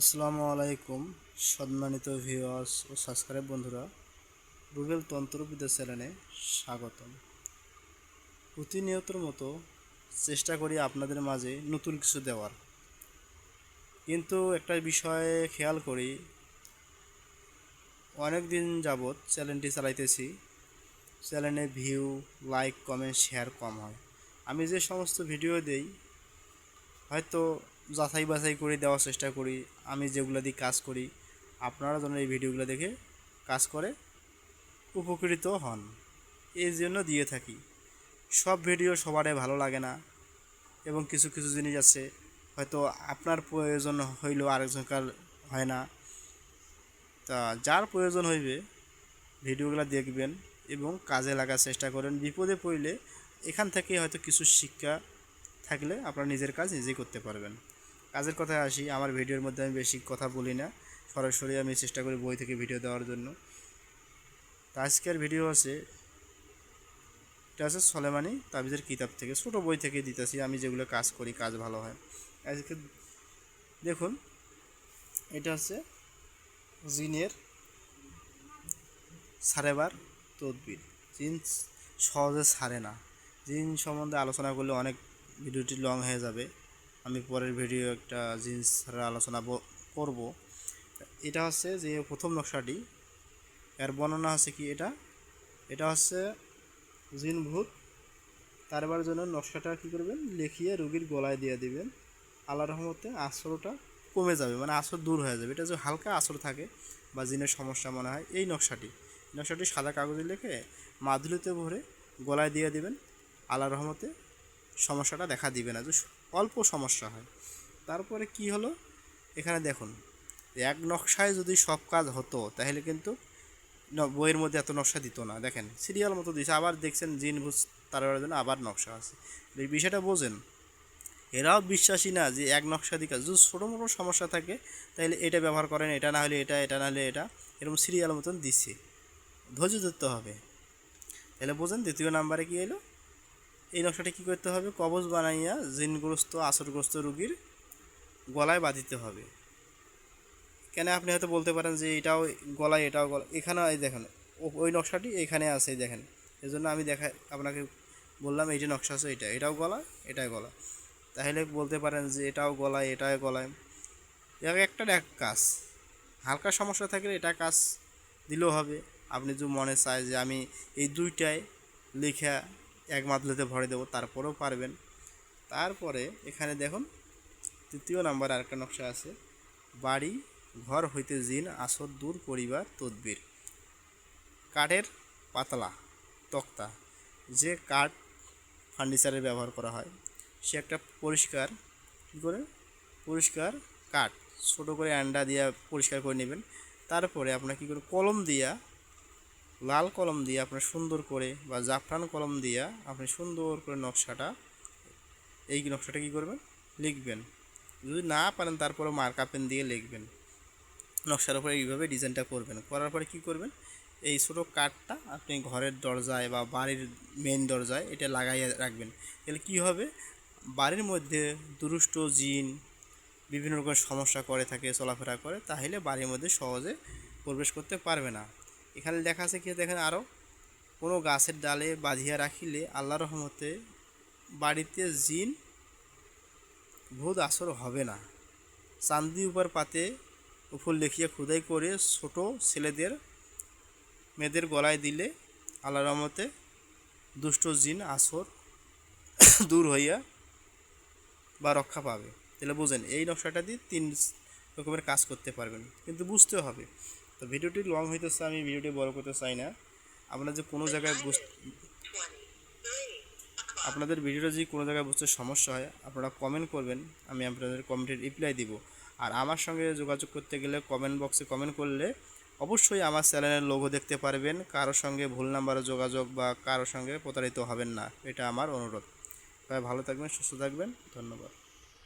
আসসালামু আলাইকুম, সম্মানিত ভিউয়ার্স ও সাবস্ক্রাইব বন্ধুরা রুবেল তন্ত্রবিদ্যা চ্যানেলে স্বাগতম। প্রতিনিয়তর মতো চেষ্টা করি আপনাদের মাঝে নতুন কিছু দেওয়ার। কিন্তু একটা বিষয়ে খেয়াল করি অনেক দিন যাবৎ চ্যানেলটি চালাইতেছি চ্যানেলে ভিউ লাইক কমেন্ট শেয়ার কম হয়। আমি যে সমস্ত ভিডিও দেই, হয়তো যাচাই বাছাই করে দেওয়ার চেষ্টা করি, আমি যেগুলো দিয়ে কাজ করি, আপনারা যেন এই ভিডিওগুলো দেখে কাজ করে উপকৃত হন। এই জন্য দিয়ে থাকি। সব ভিডিও সবারই ভালো লাগে না এবং কিছু কিছু জিনিস আছে, হয়তো আপনার প্রয়োজন হইলেও আরেকজনকার হয় না। তা যার প্রয়োজন হইবে, ভিডিওগুলো দেখবেন এবং কাজে লাগার চেষ্টা করেন। বিপদে পড়লে এখান থেকে হয়তো কিছু শিক্ষা থাকলে আপনারা নিজের কাজ নিজেই করতে পারবেন। কাজের কথায় আসি, আমার ভিডিওর মধ্যে আমি বেশি কথা বলি না। সরাসরি আমি চেষ্টা করি বই থেকে ভিডিও দেওয়ার জন্য। আজকের ভিডিও আছে এটা আছে সলেমানি তাবিজের কিতাব থেকে, ছোট বই থেকে দিতেছি, আমি যেগুলো কাজ করি, কাজ ভালো হয়। আজকে দেখুন, এটা হচ্ছে জিনের সারেবার তদবির। জিন সহজে ছাড়ে না। জিন সম্বন্ধে আলোচনা করলে অনেক ভিডিওটি লং হয়ে যাবে। আমি পরের ভিডিও একটা জিন্স আলোচনা করব। এটা হচ্ছে যে প্রথম নকশাটি। এর বর্ণনা হচ্ছে কি এটা? এটা হচ্ছে জিন ভূত। তারবার জন্য নকশাটা কী করবেন? লিখিয়ে রুগীর গলায় দিয়ে দিবেন। আল্লাহ রহমতে আসরটা কমে যাবে মানে আসর দূর হয়ে যাবে। এটা যে হালকা আসর থাকে বা জিনের সমস্যা মনে হয়, এই নকশাটি। নকশাটি সাদা কাগজে লিখে মাদুলিতে ভরে গলায় দিয়ে দিবেন। আল্লাহ রহমতে সমস্যাটা দেখা দিবে না যে অল্প সমস্যা হয়। তারপরে কি হলো? এখানে দেখুন, এক নকশায় যদি সব কাজ হতো, তাহলে কিন্তু বইয়ের মধ্যে এত নকশা দিত না। দেখেন, সিরিয়াল মতো দিয়েছে আবার দেখছেন জিন বুঝ তার জন্য আবার নকশা আছে। এই বিষয়টা বোঝেন। এরাও বিশ্বাসী না যে এক নকশা দিকে, যদি ছোটো মোটো সমস্যা থাকে, তাহলে এটা ব্যবহার করেন, এটা না হলে এটা এটা না হলে এটা, এরকম সিরিয়াল মতন দিচ্ছে ধৈর্য ধরতে হবে। তাহলে বোঝেন, দ্বিতীয় নাম্বারে কি এলো? এই নকশাটা কী করতে হবে? কবজ বানাইয়া জিনগ্রস্ত, আসরগ্রস্ত রুগীর গলায় বাঁধিতে হবে। কেন আপনি হয়তো বলতে পারেন যে এটাও গলায়, এটাও গলা এখানে এই দেখেন ওই নকশাটি এখানে আছে দেখেন। এই জন্য আমি দেখা আপনাকে বললাম এই যে নকশা আছে এটা। এটাও গলা, এটাই গলা। তাহলে বলতে পারেন যে এটাও গলায় এটাই গলায়। এক একটা এক কাজ। হালকা সমস্যা থাকলে এটা কাজ দিলেও হবে। আপনি যদি মনে চায় যে আমি এই দুইটায় লেখা এক মাদলেতে ভরে দেবো, তারপরেও পারবেন। তারপরে এখানে দেখুন, তৃতীয় নাম্বার আরেকটা নকশা আছে। বাড়ি, ঘর হইতে জিন, আসর, দূর, পরিবার, তদবির। কাঠের পাতলা তক্তা, যে কাঠ ফার্নিচারে ব্যবহার করা হয়, সে একটা পরিষ্কার, কী করে? পরিষ্কার কাঠ। ছোটো করে অ্যান্ডা দিয়া পরিষ্কার করে নেবেন। তারপরে আপনার কী করে? কলম দিয়া লাল কলম দিয়ে আপনার সুন্দর করে বা জাফরান কলম দিয়া আপনি সুন্দর করে নকশাটা, এই নকশাটা কী করবেন? লিখবেন। যদি না পারেন তারপরে মার্কা পেন দিয়ে লিখবেন। নকশার উপরে এইভাবে ডিজাইনটা করবেন। করার পরে কী করবেন? এই ছোটো কাঠটা আপনি ঘরের দরজায় বা বাড়ির মেন দরজায় এটা লাগাইয়ে রাখবেন। তাহলে কী হবে? বাড়ির মধ্যে দুরুষ্ট জিন, বিভিন্ন রকম সমস্যা করে থাকে, চলাফেরা করে, তাহলে বাড়ির মধ্যে সহজে প্রবেশ করতে পারবে না। এখানে দেখা আছে কি দেখেন আরও কোনো গাছের ডালে বাঁধিয়া রাখিলে আল্লাহ রহমতে বাড়িতে জিন ভূত আসর হবে না। চান্দি উপর পাতে উপর লেখিয়া খুদাই করে ছোট ছেলেদের মেয়েদের গলায় দিলে আল্লাহ রহমতে দুষ্ট জিন আসর দূর হইয়া বা রক্ষা পাবে। তাহলে বুঝেন, এই নকশাটা দিয়ে তিন রকমের কাজ করতে পারবেন। কিন্তু বুঝতে হবে তো ভিডিওটি লং হইতেছে, আমি ভিডিওটি বড় করতে চাই না। আপনারা যে কোনো জায়গায় বুঝ আপনাদের ভিডিওটা যদি কোনো জায়গায় বুঝতে সমস্যা হয়, আপনারা কমেন্ট করবেন, আমি আপনাদের কমেন্টের রিপ্লাই দিব। আর আমার সঙ্গে যোগাযোগ করতে গেলে কমেন্ট বক্সে কমেন্ট করলে অবশ্যই আমার চ্যানেলের লোগো দেখতে পারবেন। কারোর সঙ্গে ভুল নাম্বারে যোগাযোগ বা কারোর সঙ্গে প্রতারিত হবেন না, এটা আমার অনুরোধ। তাই ভালো থাকবেন, সুস্থ থাকবেন, ধন্যবাদ।